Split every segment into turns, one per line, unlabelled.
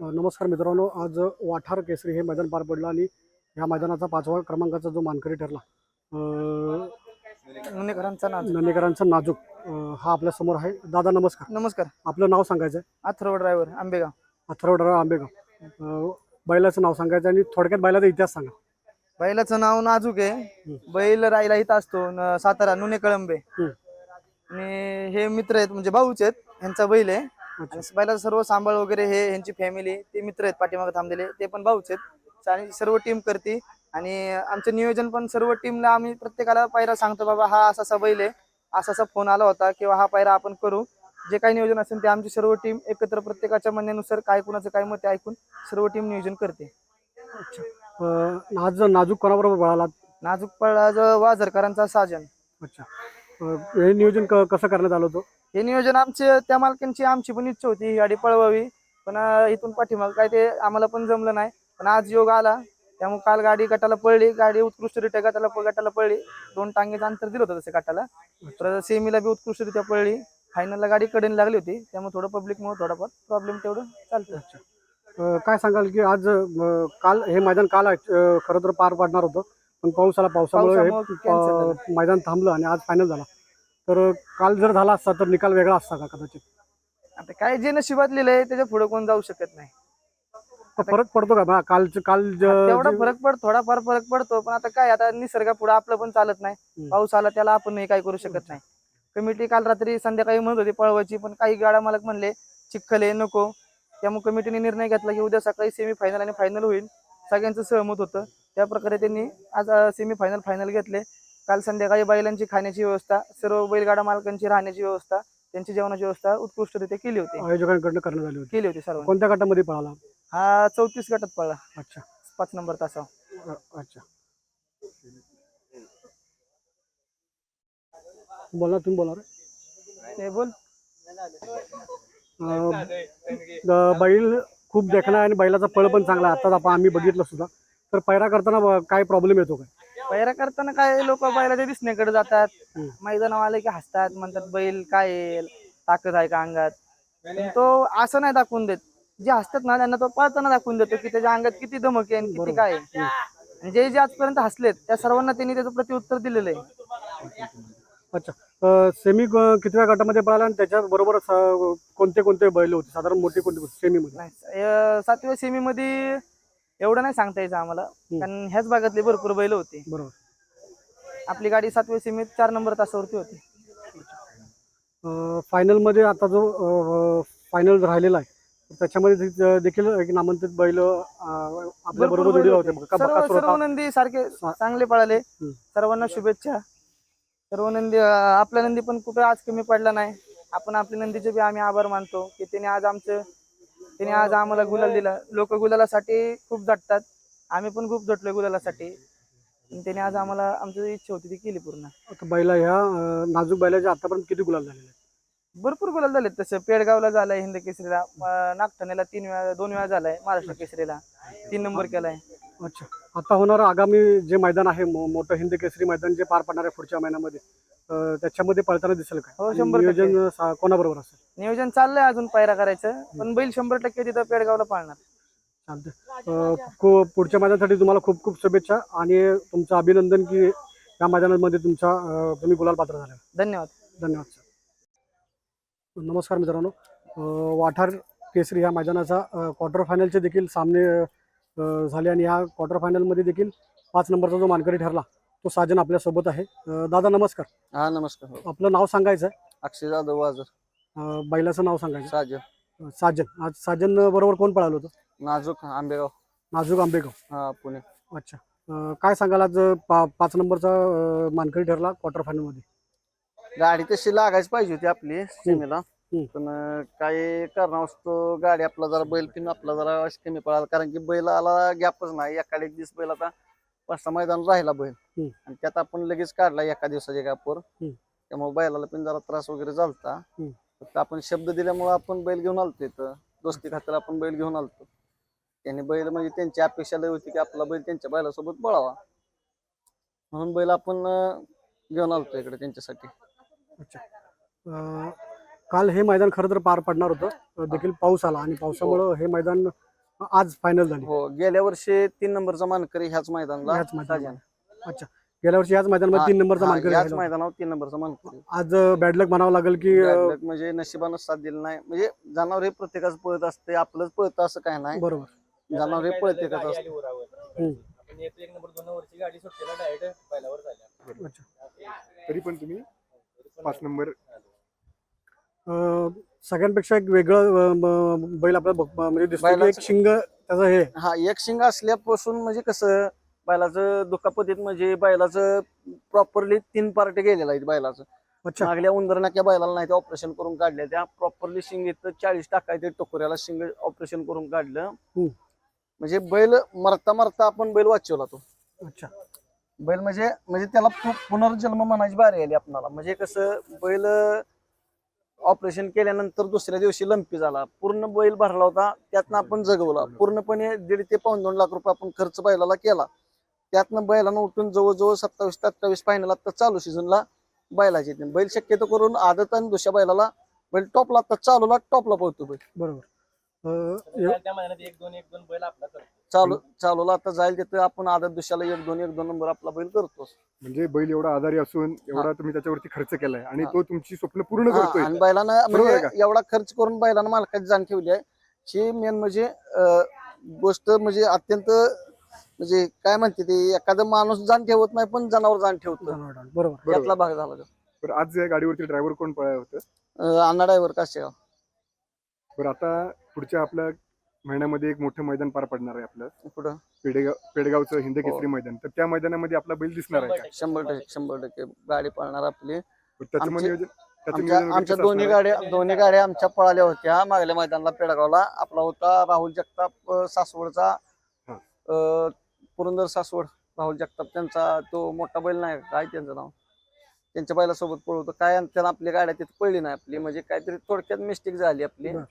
नमस्कार मित्रांनो आज वाठार केसरी हे मैदान पार पडलं आणि ह्या मैदानाचा पाचवा क्रमांकाचा जो मानकरी ठरला अ,
मुनेकरांचा नाव
नंदेकरांचा नाजूक. हा आपल्यासमोर आहे. दादा नमस्कार.
नमस्कार.
आपलं नाव सांगायचं आहे
अथर्व ड्रायव्हर आंबेगाव
अथर्वडराव आंबेगाव. अ, बैलाचं नाव सांगायचं आणि थोडक्यात बैलाचा इतिहास सांगा.
बैलाचं नाव नाजूक आहे. बैल राहिला इथं असतो न- सातारा नुने कळंबे. आणि हे मित्र आहेत म्हणजे भाऊच आहेत यांचा बैल आहे. आणि बैलाचा सर्व सांभाळ वगैरे हे यांची फॅमिली ते मित्र आहेत पाठीमागे थांबलेले ते पण भाऊच आहेत. आणि सर्व टीम करते. आणि आमचं नियोजन पण सर्व टीमला आम्ही प्रत्येकाला पायरा सांगतो बाबा हा असा असा बैल आहे. असा असा फोन आला होता किंवा हा पायरा आपण करू. जे काही नियोजन असेल ते आमची सर्व टीम एकत्र प्रत्येकाच्या म्हणण्यानुसार काय कुणाचं काय मत ऐकून सर्व टीम नियोजन करते.
अच्छा. आज नाजूक कोणाबरोबर पळाला
नाजूक पळा जो वाझरकरांचा साजन
अच्छा. हे नियोजन कसं करण्यात आलं होतं?
हे नियोजन आमचे त्या मालकांची आमची पण इच्छा होती ही गाडी पळवावी. पण इथून पाठीमाग काय ते आम्हाला पण जमलं नाही. पण आज योग आला त्यामुळे काल गाडी गटाला पळली. गाडी उत्कृष्टरित्या गटाला गटाला पळली. दोन टांगेचं अंतर दिलं होतं तसे गटाला. तर सेमीला बी उत्कृष्टरित्या पळली. फायनलला गाडी कडेने लागली होती. त्यामुळे थोडं पब्लिकमुळे थोडाफार प्रॉब्लेम तेवढं चालतं.
काय सांगाल की आज अ, काल हे मैदान काल अ, खरं तर पार पडणार होतं. पण पाऊस आला पावसामुळे हे
पावसामुळे cancel
अ, मैदान थांबलं आणि आज फायनल झाला. तर काल जर झाला असता तर निकाल वेगळा असता का कदाचित?
आता काय जे नशिबात लिहिलंय त्याच्या पुढे कोण जाऊ शकत नाही.
तर फरक पडतो का? बा काल काल ज-
तेवढा
जे-
फरक पडतो थोडाफार फरक पडतो. पण आता काय आता निसर्गा पुढे आपलं पण चालत नाही.
हम्म.
पाऊस आला त्याला आपण नाही काय करू शकत नाही. कमिटी काल रात्री संध्याकाळी म्हणत होती पळवायची पण काही गाडा मालक म्हणले चिखल नको. त्यामुळे कमिटीने निर्णय घेतला की उद्या सकाळी सेमी फायनल आणि फायनल होईल. सगळ्यांचं सहमत होतं. त्या प्रकारे त्यांनी आज सेमी फायनल फायनल घेतले. काल संध्याकाळी बैलांची खाण्याची व्यवस्था सर्व बैलगाडा मालकांची राहण्याची व्यवस्था त्यांची जेवणाची व्यवस्था उत्कृष्टरित्या केली होती.
आयोजकांकडनं करण्यात आली होती.
केली होती सर्व
कोणत्या गटामध्ये पळाला?
हा चौतीस गटात पळला.
अच्छा.
पाच नंबर
अ- अच्छा. बोला तुम्ही बोला रे.
बोल.
बैल खूप देखणा आणि बैलाचा पळ पण चांगला आताच आपण आम्ही बघितलं सुद्धा. तर पैरा करताना काय प्रॉब्लेम येतो काय?
पैरा करताना काय लोक बैलाच्या दिसण्याकडे जातात. मैदानावर आले की हसतात म्हणतात बैल काय येईल ताकद आहे का अंगात? पण तो असं नाही दाखवून देत. जे हसतात ना त्यांना तो पळताना दाखवून देतो की त्याच्या अंगात किती धमक आहे आणि किती काय आहे. आणि जे जे आजपर्यंत हसलेत त्या सर्वांना त्यांनी त्याचं प्रत्युत्तर दिलेलं आहे.
अच्छा. सेमी कितव्या गटामध्ये पळाला आणि त्याच्या बरोबर कोणते कोणते बैल होते? साधारण मोठे कोणते? सेमी मध्ये.
नाही अं, सातव्या सेमी मध्ये एवढं नाही सांगता यायचं आम्हाला कारण ह्याच भागातले भरपूर बैल होते
बरोबर
आपली गाडी सातव्या सेमीत चार नंबर तासावरती होती
फायनलमध्ये आता जो फायनल राहिलेला आहे त्याच्यामध्ये दे- देखील एक नामांकित बैल आपल्या बरोबर जोडीला होते बघा.
सर्व
बकासूर
सर्व
होता.
नंदी सारखे. चांगले पळाले
हम्म.
सर्वांना शुभेच्छा सर्व नंदी अं, आपला नंदी पण कुठे आज कमी पडला नाही आपण आपल्या नंदीचे बी आम्ही आभार मानतो की त्याने आज आमचं त्याने आज आम्हाला गुलाल दिला. लोक गुलालासाठी खूप झटतात. आम्ही पण खूप झटलोय गुलालासाठी. त्याने आज आम्हाला आमची इच्छा होती ती केली पूर्ण.
आता बैला ह्या अं, नाजूक बैलाचे आतापर्यंत किती गुलाल झालेले आहेत?
भरपूर गुलाल झालेत तसं. पेडगावला झालंय हिंद केसरीला. अं, नागठाण्याला तीन वेळा दोन वेळा झालाय. महाराष्ट्र केसरीला. तीन नंबर केलाय.
अच्छा. आता होणार आगामी जे मैदान आहे मो- मोठं हिंद केसरी मैदान जे पार पडणार आहे पुढच्या महिन्यामध्ये त्याच्यामध्ये पळताना दिसेल काय?
हो, शंभर टक्के.
नियोजन सा- कोणाबरोबर असेल?
नियोजन चाललंय अजून पायरा करायचं पण बैल शंभर टक्के तिथं पेडगावला पाळणार.
चालतंय. पुढच्या मैदानासाठी तुम्हाला खूप खूप शुभेच्छा आणि तुमचं अभिनंदन की या मैदानामध्ये तुमचा अं, तुम्ही गुलाल पात्र झाले.
धन्यवाद.
धन्यवाद सर. नमस्कार मित्रांनो. अं, वाठार केसरी या मैदानाचा क्वार्टर फायनलचे देखील सामने अं, झाले आणि या क्वार्टर फायनलमध्ये देखील पाच नंबरचा जो मानकरी ठरला तो साजन आपल्यासोबत आहे. अं, दादा नमस्कार.
हा नमस्कार. हो.
आपलं नाव सांगायचं? आहे
अक्षय जाधव वाजर
अं, बैलाचं नाव सांगायचं?
साजन.
अं, साजन. आज साजन बरोबर कोण पळालं होतं?
नाजूक आंबेगाव.
नाजूक आंबेगाव.
हा पुणे.
अच्छा. अं, काय सांगाल आज पा पाच नंबरचा अं, मानकरी ठरला क्वार्टर फायनलमध्ये
गाडी तशी लागायची पाहिजे होती आपली सीमेला.
हम्म.
पण अं, काही कारणावस्तो गाडी आपला जरा बैल पिन आपला जरा अशी कमी पळाला. कारण की बैलाला गॅपच नाही. एखाद्या एक दिवस बैल आता पाच मैदान राहिला बैल.
हम्म.
आणि त्यात आपण लगेच काढला एका दिवसाच्या गॅपवर
हम्म.
त्यामुळे बैलाला पण जरा त्रास वगैरे झालता.
हम्म.
फक्त आपण शब्द दिल्यामुळे आपण बैल घेऊन आलतो इथं. दोस्ती खातर आपण बैल घेऊन आलतो. त्यांनी बैल म्हणजे त्यांची अपेक्षा लय होती की आपला बैल त्यांच्या बैलासोबत पळावा म्हणून बैल आपण अं, घेऊन आलतो इकडे त्यांच्यासाठी.
अच्छा. अं, काल हे मैदान खरं तर पार पडणार होतं. अं, देखील पाऊस आला आणि पावसामुळं हे मैदान आज फायनल झाली
हो गेल्या वर्षी तीन नंबरचा मानकरी ह्याच मैदानाला
ह्याच.
साजन.
अच्छा गेल्या वर्षी याच मैदानामध्ये तीन नंबरचा
हा,
मानकरी
याच
राहिला.
मैदानावर तीन नंबरचा मानकरी
आज बॅडलक म्हणावं लागेल की अं,
Bad luck म्हणजे नशिबानं साथ दिली नाही म्हणजे जनावर हे प्रत्येकाचं पळत असते आपलंच पळत असं काय नाही
बरोबर
जनावर हे प्रत्येकाचं असतं.
हम्म.
आपण एक नंबर दोन नंबरची गाडी सुटलेला डायरेक्ट बैलावर झाल्या
अच्छा
तरी पण तुम्ही पाच नंबर
सगळ्यांपेक्षा एक वेगळं बैल आपल्याला बघ- म्हणजे दिसतो की एक
बैलाचं-
शिंग त्याचं हे.
हा एक शिंग असल्यापासून म्हणजे कसं बैलाचं दुखापतीत म्हणजे बैलाचं प्रॉपरली तीन पार्ट गेलेला आहे बैलाचं.
अच्छा.
मागल्या उंदरनाक्या बैलाला नाही ते ऑपरेशन करून काढले. त्या प्रॉपरली शिंग इथं चाळीस टाकायचे टोकऱ्याला शिंग ऑपरेशन करून काढलं.
हम्म.
म्हणजे बैल मरता मरता आपण बैल वाचवला तो.
अच्छा.
बैल म्हणजे म्हणजे त्याला पु- पुनर्जन्म म्हणायची बारी आली आपणाला. म्हणजे कसं बैल ऑपरेशन केल्यानंतर दुसऱ्या दिवशी लंपी झाला. पूर्ण बैल भरला होता. त्यातनं आपण जगवला. पूर्णपणे दीड ते पाऊन दोन लाख रुपये आपण खर्च बैलाला केला. त्यातनं बैलानं उठून जवळजवळ सत्तावीस सत्तावीस फायनल आता चालू सीझनला बैलाचे. बैल शक्यतो करून आदत आणि दुसऱ्या बैलाला बैल टॉपला आता चालूला टॉपला पोहतो बैल.
बरोबर.
त्या मैदानात एक दोन एक दोन बैल आपला करतो.
चालू चालूला आता जाईल तिथं आपण आदत दुसऱ्याला एक दोन एक दोन नंबर आपला बैल करतो.
म्हणजे बैल एवढा आधारी असून एवढा तुम्ही त्याच्यावरती खर्च केलाय आणि. तो तुमची स्वप्न पूर्ण
हा,
करतोय.
आणि बैलानं
बरोबर आहे
म्हणजे एवढा खर्च करून बैलानं मालकाची जाण ठेवली आहे. ही मेन म्हणजे अं, गोष्ट म्हणजे अत्यंत म्हणजे काय म्हणते ते एखादा माणूस जाण ठेवत नाही पण जनावर जाण ठेवतं.
बरोबर.
यातला भाग झाला तो.
बरं आज या गाडीवरती ड्रायव्हर कोण पळाय होतं?
अं, अण्णा ड्रायव्हर काशेगाव
बरं आता पुढच्या आपल्या महिन्यामध्ये एक मोठं मैदान पार पडणार आहे आपलं.
पुढं?
पेडगाव पेडगावचं हिंद
हो.
केसरी मैदान. तर त्या मैदानामध्ये आपला बैल दिसणार आहे का?
शंभर टक्के शंभर टक्के. गाडी पळणार आपली.
बरं, त्याचं
आमचे-
नियोजन त्याचं
आमच्या
नियोजन वगैरे
आमच्या
कसं
दोन्ही
असणार आहे?
गाड्या दोन्ही गाड्या आमच्या पळाल्या होत्या मागल्या मैदानाला पेडगावला. आपला होता राहुल जगताप अं, सासवडचा.
हा.
अं, पुरंदर सासवड राहुल जगताप त्यांचा. तो मोठा बैल नाही का? काय त्यांचं नाव? त्यांच्या बैलासोबत पळवतो. काय आणि त्याला आपली गाड्या तिथे पळली नाही आपली. म्हणजे काहीतरी थोडक्यात मिस्टेक झाली आपली.
बरं.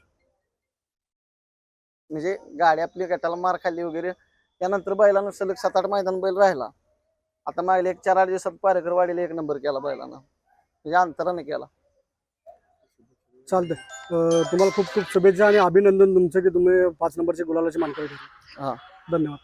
म्हणजे गाडी आपली गटाला मार खाल्ली वगैरे. त्यानंतर बैलानं सलग सात आठ मैदान बैल राहिला. आता मागल्या एक चार आठ दिवसात पारेकर वाडीला एक नंबर केला बैलानं. म्हणजे अंतराने केला.
चालतंय. अं, तुम्हाला खूप खूप शुभेच्छा आणि अभिनंदन तुमचं की तुम्ही पाच नंबरची गुलालाची मानकरी ठरली.
हा.
धन्यवाद.